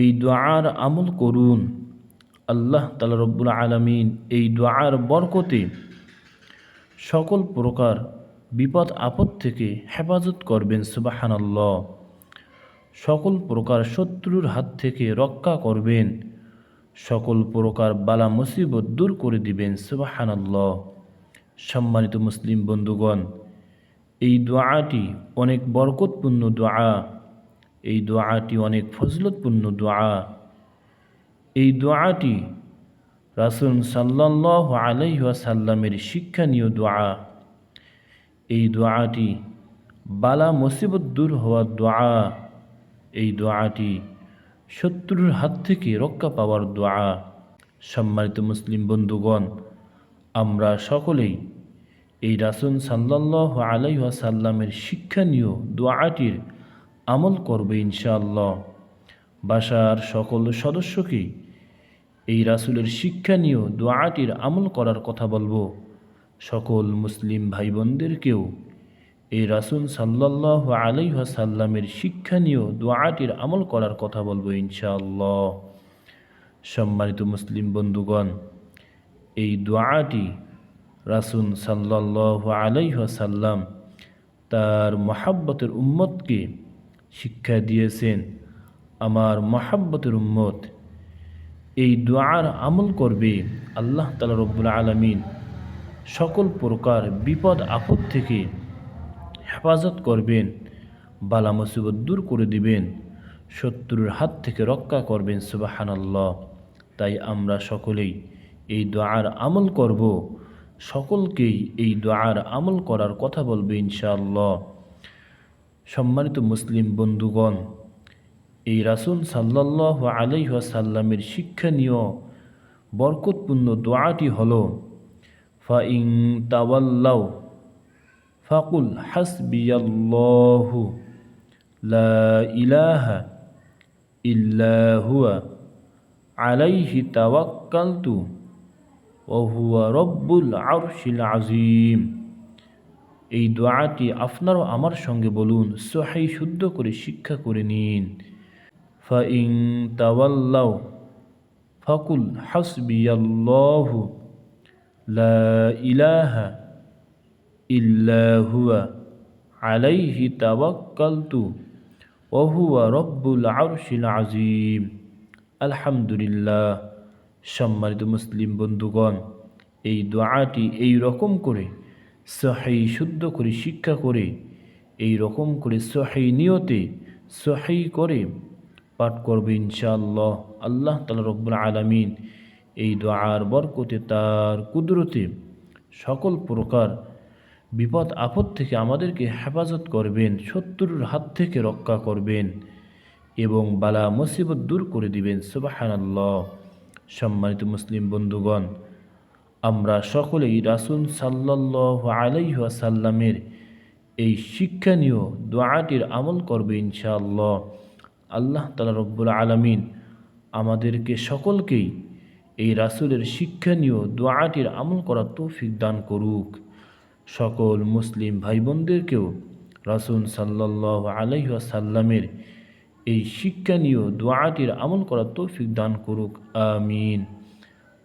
এই দোয়ার আমল করুন। আল্লাহ তালা রব্বুল আলমিন এই দোয়ার বরকতে সকল প্রকার বিপদ, আপদ থেকে হেফাজত করবেন, সুবাহানাল্লাহ। সকল প্রকার শত্রুর হাত থেকে রক্ষা করবেন। সকল প্রকার বালা মুসিবত দূর করে দিবেন, সুবাহানাল্লাহ। সম্মানিত মুসলিম বন্ধুগণ, এই দোয়াটি অনেক বরকতপূর্ণ দোয়া। এই দোয়াটি অনেক ফজলতপূর্ণ দোয়া। এই দোয়াটি রাসুল সাল্লাহ আলাইসাল্লামের শিক্ষানীয় দোয়া। এই দোয়াটি বালা মুসিবত দূর হওয়ার দোয়া। এই দোয়াটি শত্রুর হাত থেকে রক্ষা পাওয়ার দোয়া। সম্মানিত মুসলিম বন্ধুগণ, আমরা সকলেই এই রাসুল সাল্লাহ আলাইসাল্লামের শিক্ষানীয় দোয়াটির আমল করবে ইনশাআল্লাহ। বাসার সকল সদস্যকে এই রাসুলের শিক্ষা নিয়েও দোয়াটির আমল করার কথা বলব। সকল মুসলিম ভাই বোনদেরকেও এই রাসুল সাল্লাহ শিক্ষা নিয়েও দোয়াটির আমল করার কথা বলব ইনশাআল্লাহ। সম্মানিত মুসলিম বন্ধুগণ, এই দোয়াটি রাসুল সাল্লাহ আলাইসাল্লাম তার মহাব্বতের উম্মতকে শিক্ষা দিয়েছেন আমার মহাব্বতের উম্মত। এই দোয়ার আমল করবে আল্লাহ তালা রব্বুল আলমিন। সকল প্রকার বিপদ, আপদ থেকে হেফাজত করবেন, বালা মুসিবত দূর করে দিবেন, শত্রুর হাত থেকে রক্ষা করবেন, সুবাহানাল্লাহ। তাই আমরা সকলেই এই দোয়ার আমল করব। সকলকেই এই দোয়ার আমল করার কথা বলবে ইনশাআল্লাহ। সম্মানিত মুসলিম বন্ধুগণ, এই রাসুল সাল্লাহ আলাইসাল্লামের শিক্ষণীয়, বরকতপূর্ণ দোয়াটি হল ফাইং তাওয়াল্লাও ফাকুল হাসবিয়াল্লাহু, লা ইলাহা আলাইহি তাওয়াক্কালতু ওহুয়া রব্বুল আরশিল আজিম এই দোয়াটি আপনারও আমার সঙ্গে বলুন সোহাই শুদ্ধ করে শিক্ষা করে নিন। ফাইং তাওয়াল্লাও ফকুল হাসবিয়াল্লাহু, লা ইলাহা ইল্লাহুয়া আলাইহি তাওয়াক্কালতু ওহুয়া রব্বুল আরশিল আজিম আলহামদুলিল্লাহ। সম্মানিত মুসলিম বন্ধুগণ, এই দোয়াটি এই রকম করে সহাই শুদ্ধ করে শিক্ষা করে, এই রকম করে সহাই নিয়তে সহাই করে পাঠ করবে ইনশাআল্লাহ। আল্লাহ তালা রব্বুল আলমিন এই দোয়ার বরকতে তার কুদরতে সকল প্রকার বিপদ, আপদ থেকে আমাদেরকে হেফাজত করবেন, শত্রুর হাত থেকে রক্ষা করবেন এবং বালা মুসিবত দূর করে দিবেন। সুবাহানাল্লাহ। সম্মানিত মুসলিম বন্ধুগণ আমরা সকলেই রাসুল সাল্লাহ আলাইসাল্লামের এই শিক্ষণীয় দোয়াটির আমল করবে ইনশাআল্লাহ। আল্লাহ তালা রব্বুল আলমিন আমাদেরকে সকলকেই এই রাসুলের শিক্ষণীয় দোয়াটির আমল করার তৌফিক দান করুক। সকল মুসলিম ভাই বোনদেরকেও রাসুল সাল্লাহ আলাইসাল্লামের এই শিক্ষণীয় দোয়াটির আমল করার তৌফিক দান করুক। আমিন।